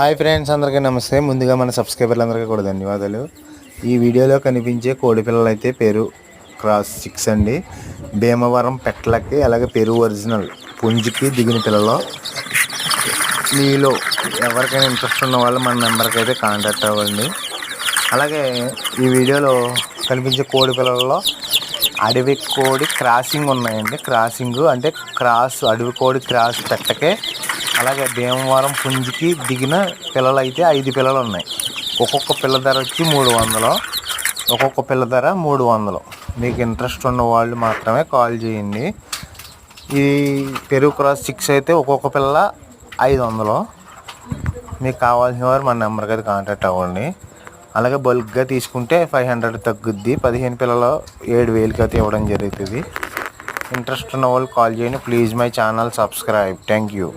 Hi friends అందరికీ నమస్తే. ముందుగా మన సబ్స్క్రైబర్లందరికీ కూడా ధన్యవాదాలు. ఈ వీడియోలో కనిపించే కోడి పిల్లలు అయితే పేరు క్రాస్ సిక్స్ అండి. భీమవరం పెట్టలకి అలాగే పెరు ఒరిజినల్ పుంజికి దిగిన పిల్లలు. మీలో ఎవరికైనా ఇంట్రెస్ట్ ఉన్న వాళ్ళు మన నెంబర్కి అయితే కాంటాక్ట్ అవ్వండి. అలాగే ఈ వీడియోలో కనిపించే కోడి పిల్లల్లో అడవి కోడి క్రాసింగ్ ఉన్నాయండి. క్రాసింగ్ అంటే క్రాస్ అడవి కోడి క్రాస్ పెట్టకే అలాగే భీమవరం పుంజికి దిగిన పిల్లలు అయితే ఐదు పిల్లలు ఉన్నాయి ఒక్కొక్క పిల్ల ధర వచ్చి మూడు వందలు. ఒక్కొక్క పిల్ల ధర మూడు వందలు. మీకు ఇంట్రెస్ట్ ఉన్న వాళ్ళు మాత్రమే కాల్ చేయండి. ఈ పెరుగు క్రాస్ సిక్స్ అయితే ఒక్కొక్క పిల్ల ఐదు వందలు. మీకు కావాల్సిన వారు మన నెంబర్కి అయితే కాంటాక్ట్ అవ్వండి. అలాగే బల్క్గా తీసుకుంటే ఫైవ్ హండ్రెడ్ తగ్గుద్ది. పదిహేను పిల్లలు ఏడు వేలకి అయితే ఇవ్వడం జరుగుతుంది. ఇంట్రెస్ట్ ఉన్న వాళ్ళు కాల్ చేయండి. Please my channel subscribe. Thank you.